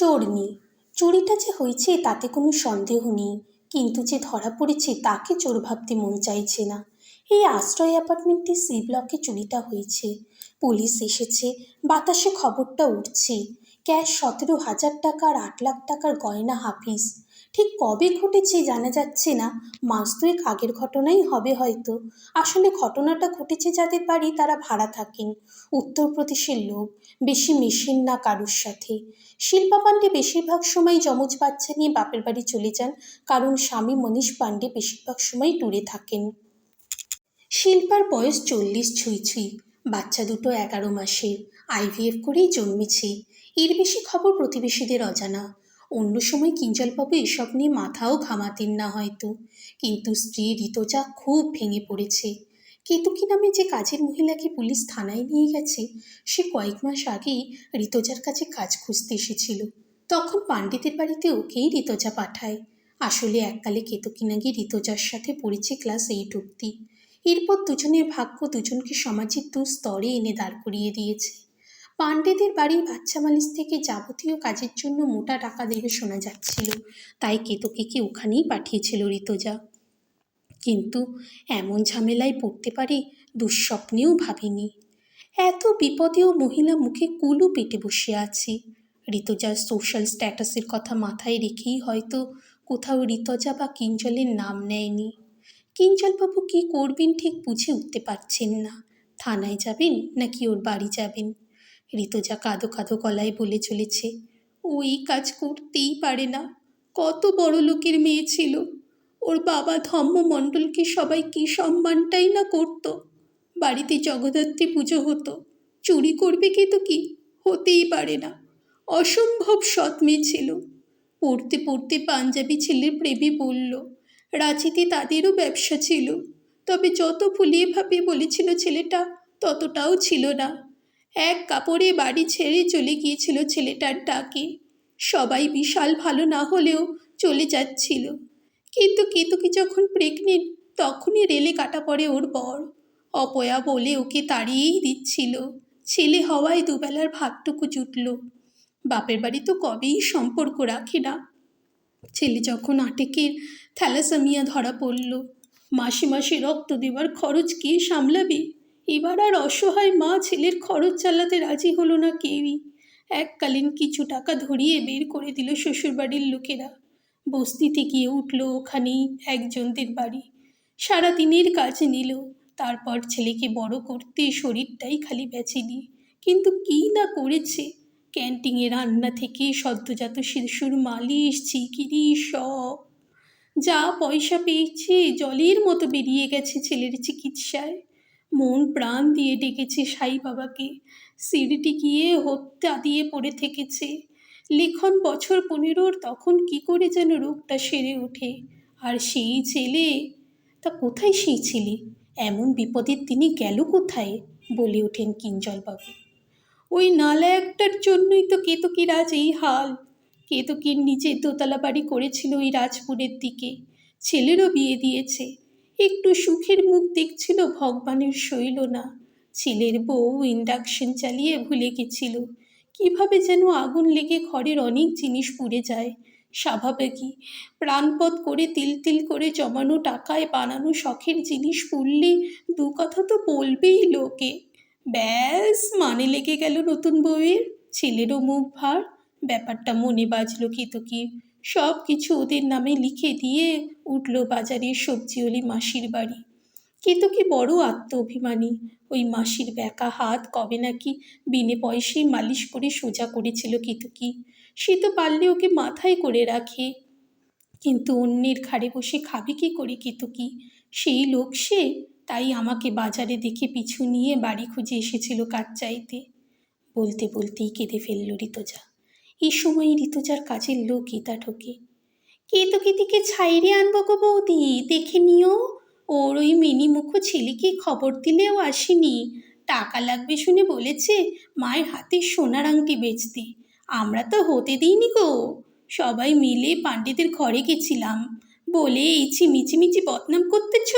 চোরনি চুরিটা যে হয়েছে তাতে কোনো সন্দেহ নেই। কিন্তু যে ধরা পড়েছে তাকে চোর ভাবতে মন চাইছে না। এই আশ্রয় অ্যাপার্টমেন্টটি সি ব্লকে চুরিটা হয়েছে। পুলিশ এসেছে, বাতাসে খবরটা উঠছে। ক্যাশ সতেরো হাজার টাকার আট লাখ টাকার গয়না হাফিস ঠিক কবে ঘটেছে জানা যাচ্ছে না। মাস দুয়েক আগের ঘটনাই হবে হয়তো। আসলে ঘটনাটা ঘটেছে যাদের বাড়ি তারা ভাড়া থাকেন। উত্তরপ্রদেশের লোক, বেশি মেশেন না কারুর সাথে। শিল্পা পাণ্ডে বেশিরভাগ সময় যমজ বাচ্চা নিয়ে বাপের বাড়ি চলে যান, কারণ স্বামী মনীষ পাণ্ডে বেশিরভাগ সময় ট্যুরে থাকেন। শিল্পার বয়স চল্লিশ ছুঁই ছুঁই। বাচ্চা দুটো এগারো মাসের আইভিএফ করেই জন্মেছে। এর বেশি খবর প্রতিবেশীদের অজানা। অন্য সময় কিঞ্জলবাবু এসব নিয়ে মাথাও ঘামাতেন না হয়তো। কিন্তু স্ত্রী ঋতজা খুব ভেঙে পড়েছে। কেতকী নামে যে কাজের মহিলাকে পুলিশ থানায় নিয়ে গেছে, সে কয়েক মাস আগেই ঋতজার কাছে কাজ খুঁজতে এসেছিল। তখন পাণ্ডিতের বাড়িতে ওকেই ঋতজা পাঠায়। আসলে এককালে কেতকী নাকি ঋতজার সাথে পড়েছে ক্লাস এইট অব্দি এরপর দুজনের ভাগ্য দুজনকে সমাজের দু স্তরে এনে দাঁড় করিয়ে দিয়েছে। পাণ্ডেদের বাড়ির বাচ্চা মালিশ থেকে যাবতীয় কাজের জন্য মোটা টাকা দেবে শোনা যাচ্ছিল। তাই কেতকীকে ওখানেই পাঠিয়েছিল ঋতজা। কিন্তু এমন ঝামেলায় পড়তে পারে দুঃস্বপ্নেও ভাবিনি। এত বিপদেও মহিলা মুখে কুলু পেটে বসে আছে। ঋতজার সোশ্যাল স্ট্যাটাসের কথা মাথায় রেখেই হয়তো কোথাও ঋতজা বা কিঞ্জলের নাম নেয়নি। কিঞ্জলবাবু কী করবেন ঠিক বুঝে উঠতে পারছেন না। থানায় যাবেন নাকি ওর বাড়ি যাবেন? ঋতজা কাঁদো কাঁদো গলায় বলে চলেছে ও এই কাজ করতেই পারে না, কত বড় লোকের মেয়ে ছিল, ওর বাবা ধম্ম মণ্ডলকে সবাই কী সম্মানটাই না করত, বাড়িতে জগদ্ধাত্রী পুজো হতো, চুরি করবে কি তো কি, হতেই পারে না, অসম্ভব সৎ মেয়ে ছিল, পড়তে পড়তে পাঞ্জাবি ছেলের প্রেমে বলল রাঁচিতে তাদেরও ব্যবসা ছিল, তবে যত ফুলিয়ে ভাবিয়ে বলেছিল ছেলেটা, ততটাও ছিল না এক কাপড়ে বাড়ি ছেড়ে চলে গিয়েছিল ছেলেটার ডাকে। সবাই বিশাল ভালো না হলেও চলে যাচ্ছিল। কিন্তু কেতকি যখন প্রেগনেন্ট তখনই রেলে কাটা পড়ে ওর বর। অপয়া বলে ওকে তাড়িয়েই দিচ্ছিল। ছেলে হওয়ায় দুবেলার ভাতটুকু জুটল। বাপের বাড়ি তো কবেই সম্পর্ক রাখে না। ছেলে যখন আটেকের থ্যালাসামিয়া ধরা পড়ল, মাসে মাসে রক্ত দেওয়ার খরচ কে সামলাবে? এবার আর অসহায় মা ছেলের খরচ চালাতে রাজি হলো না কেউই। এককালীন কিছু টাকা ধরিয়ে বের করে দিল শ্বশুরবাড়ির লোকেরা। বস্তিতে গিয়ে উঠল ওখানেই একজনদের বাড়ি। সারা দিনের কাজ নিল। তারপর ছেলেকে বড় করতে শরীরটাই খালি বেঁচেনি। কিন্তু কী না করেছে? ক্যান্টিনে রান্না থেকে সদ্যজাত শিশুর মালিশ চিকিরি সব। যা পয়সা পেয়েছে, জলের মতো বেরিয়ে গেছে ছেলের চিকিৎসায়। মন প্রাণ দিয়ে ডেকেছে সাই বাবাকে। সিঁড়িটি গিয়ে হত্যা দিয়ে পড়ে থেকেছে। লিখন বছর পনেরোর তখন কি করে যেন রোগটা সেরে ওঠে। আর সেই ছেলে তা কোথায় সেই ছেলে? এমন বিপদের তিনি গেল কোথায়? বলে ওঠেন কিঞ্জলবাবু। ওই নালা একটার জন্যই তো কেতকীর আজ এই হাল। কেতকীর নিচে দোতলা বাড়ি করেছিল ওই রাজপুরের দিকে। ছেলেরও বিয়ে দিয়েছে। একটু সুখের মুখ দেখছিল ভগবানের শৈল না ছেলের বউ ইন্ডাকশন চালিয়ে ভুলে গেছিল। কীভাবে যেন আগুন লেগে ঘরের অনেক জিনিস পুড়ে যায়। স্বাভাবিকই প্রাণপদ করে তিল তিল করে জমানো টাকায় বানানো শখের জিনিস পুড়লে দু কথা তো বলবেই লোকে। ব্যাস মানে লেগে গেল নতুন বউয়ের। ছেলেরও মুখ ভার। ব্যাপারটা মনে বাজলো কেতকীর সব কিছু ওদের নামে লিখে দিয়ে উঠল বাজারের সবজিওলি মাসির বাড়ি। কেতকী বড় আত্ম অভিমানী ওই মাসির ব্যাকা হাত কবে নাকি বিনে পয়সায় মালিশ করে সোজা করেছিল কেতকী। সে তো পারলে ওকে মাথায় করে রাখে। কিন্তু অন্যের ঘাড়ে বসে খাবে কি করে কেতকী? সেই লোক সে? তাই আমাকে বাজারে দেখে পিছু নিয়ে বাড়ি খুঁজে এসেছিল কাজ চাইতে। বলতে বলতেই কেঁদে ফেলল ঋতজা। এই সময় ঋতুজার কাজের লোক গীতা ঢোকে। কেতকিতিকে ছাইরে আনব গো বৌদি, দেখে নিও। ওর ওই মিনি মুখো ছেলেকে খবর দিলেও আসেনি। টাকা লাগবে শুনে বলেছে, মায়ের হাতে সোনার আংটি বেচতে। আমরা তো হতে দিইনি গো। সবাই মিলে পাণ্ডেদের ঘরে গেছিলাম। বলে এই চিমিচিমিচি বদনাম করতেছ?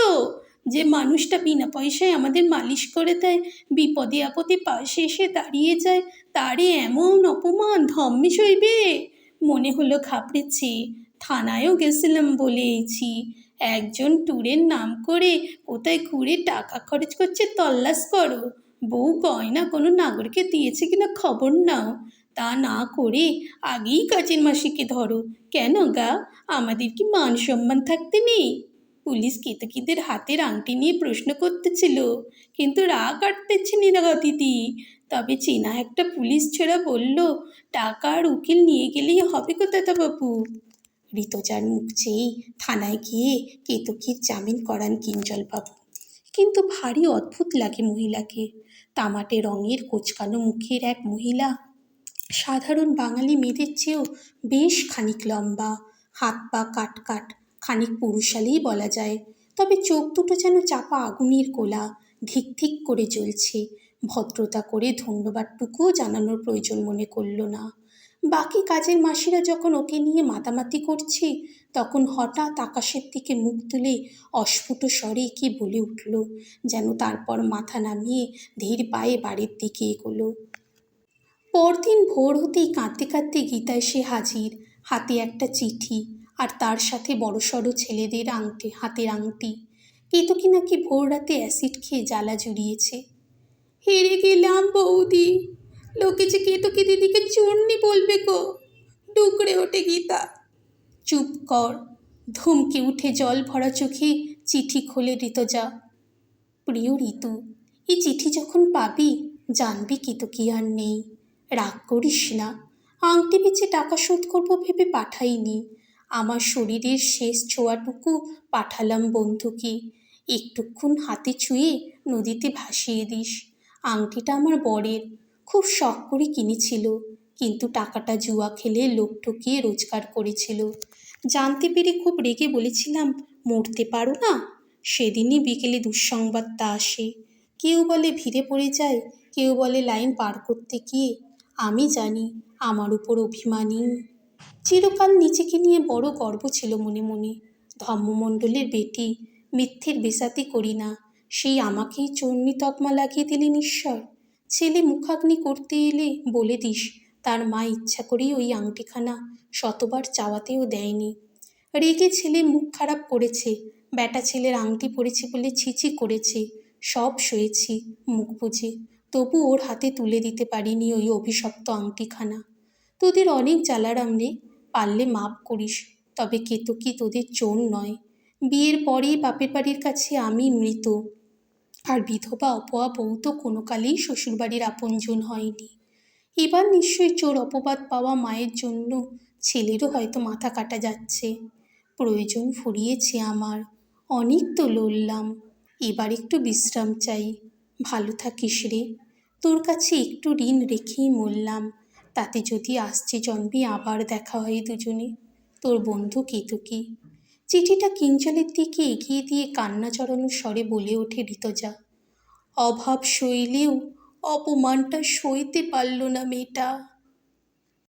যে মানুষটা বিনা পয়সায় আমাদের মালিশ করে দেয়, বিপদে আপদে পাশে এসে দাঁড়িয়ে যায় তারে এমন অপমান, ধম্মে সইবে। মনে হলো ঘাবড়েছে, থানায়ও গেছিলাম বলেছি একজন ট্যুরের নাম করে কোথায় ঘুরে টাকা খরচ করছে তল্লাশ করো। বউ গয়না কোনো নাগরকে দিয়েছে কিনা খবর নাও। তা না করে আগেই কাজের মাসিকে ধরো। কেন গা? আমাদের কি মান সম্মান থাকতে নেই? পুলিশ কেতকীদের হাতের আংটি নিয়ে প্রশ্ন করতেছিল, কিন্তু রাগ কাটতেছে নিরাগা দিদি। তবে চেনা একটা পুলিশ ছেড়া বলল, টাকা আর উকিল নিয়ে গেলেই হবে গো বাবু? ঋতজার মুখ চেয়ে থানায় গিয়ে কেতকীর জামিন করান কিঞ্জলবাবু কিন্তু ভারী অদ্ভুত লাগে মহিলাকে। তামাটে রঙের কোচকানো মুখের এক মহিলা। সাধারণ বাঙালি মেয়েদের চেয়েও বেশ খানিক লম্বা, হাত পা কাট কাট খানিক পুরুষালেই বলা যায়। তবে চোখ দুটো যেন চাপা আগুনের কোলা, ধিক ধিক করে জ্বলছে। ভদ্রতা করে ধন্যবাদটুকুও জানানোর প্রয়োজন মনে করল না। বাকি কাজের মাসিরা যখন ওকে নিয়ে মাতামাতি করছে, তখন হঠাৎ আকাশের দিকে মুখ তুলে অস্ফুট স্বরে কি বলে উঠল, যেন তারপর মাথা নামিয়ে ধীর পায়ে বাড়ির দিকে এগোলো। পরদিন ভোর হতেই কাঁদতে কাঁদতে গীতা এসে হাজির, হাতে একটা চিঠি। আর তার সাথে বড়সড় ছেলেদের আংটি, হাতের আংটি। কেতকি নাকি ভোর রাতে অ্যাসিড খেয়ে জ্বালা জুড়িয়েছে। হেরে গেলাম বৌদি। লোকে যে কেতকি দিদিকে চূর্ণি বলবে গো? ডুকরে ওঠে গীতা। চুপ কর। ধমকে উঠে জল ভরা চোখে চিঠি খোলে ঋতজা। প্রিয় ঋতু, এই চিঠি যখন পাবি, জানবি কেতকি আর নেই। রাগ করিস না। আংটি বেচে টাকা শোধ করব ভেবে পাঠাইনি। আমার শরীরের শেষ ছোঁয়াটুকু পাঠালাম বন্ধুকে। একটুক্ষণ হাতে ছুঁয়ে নদীতে ভাসিয়ে দিস। আংটিটা আমার বরের। খুব শখ করে কিনেছিল, কিন্তু টাকাটা জুয়া খেলে লোক ঠকিয়ে রোজগার করেছিল। জানতে পেরে খুব রেগে বলেছিলাম, মরতে পারো না? সেদিনই বিকেলে দুঃসংবাদটা আসে। কেউ বলে ভিড়ে পড়ে যায়, কেউ বলে লাইন পার করতে গিয়ে। আমি জানি, আমার উপর অভিমানী চিরকাল নিজেকে নিয়ে বড় গর্ব ছিল মনে মনে। ধর্মমণ্ডলের বেটি, মিথ্যের বেসাতি করি না, সেই আমাকেই চন্নি তকমা লাগিয়ে দিলেন ঈশ্বর। ছেলে মুখাগ্নি করতে এলে বলে দিস, তার মা ইচ্ছা করেই ওই আংটিখানা শতবার চাওয়াতেও দেয়নি। রেগে ছেলে মুখ খারাপ করেছে, ব্যাটা ছেলের আংটি পড়েছে বলে ছিছি করেছে, সব সয়েছি মুখ বুঝে তবু ওর হাতে তুলে দিতে পারিনি ওই অভিশপ্ত আংটিখানা। তোদের অনেক জ্বালারাম রে, পারলে মাপ করিস, তবে কেতকি তোদের চোর নয়। বিয়ের পরেই বাপের বাড়ির কাছে আমি মৃত। আর বিধবা অপয়া বউ তো কোনো কালেই শ্বশুরবাড়ির আপনজন হয়নি। এবার নিশ্চয়ই চোর অপবাদ পাওয়া মায়ের জন্য ছেলেরও হয়তো মাথা কাটা যাচ্ছে। প্রয়োজন ফুরিয়েছে আমার, অনেক তো লড়লাম। এবার একটু বিশ্রাম চাই, ভালো থাকিস রে। তোর কাছে একটু ঋণ রেখেই মরলাম। তাতে যদি আসছে জন্মে আবার দেখা হয় দুজনে। তোর বন্ধু কেতুকি চিঠিটা কিঞ্চলের দিকে এগিয়ে দিয়ে কান্না চড়ানোর স্বরে বলে ওঠে ঋতজা। অভাব সইলেও অপমানটা সইতে পারল না মেয়েটা।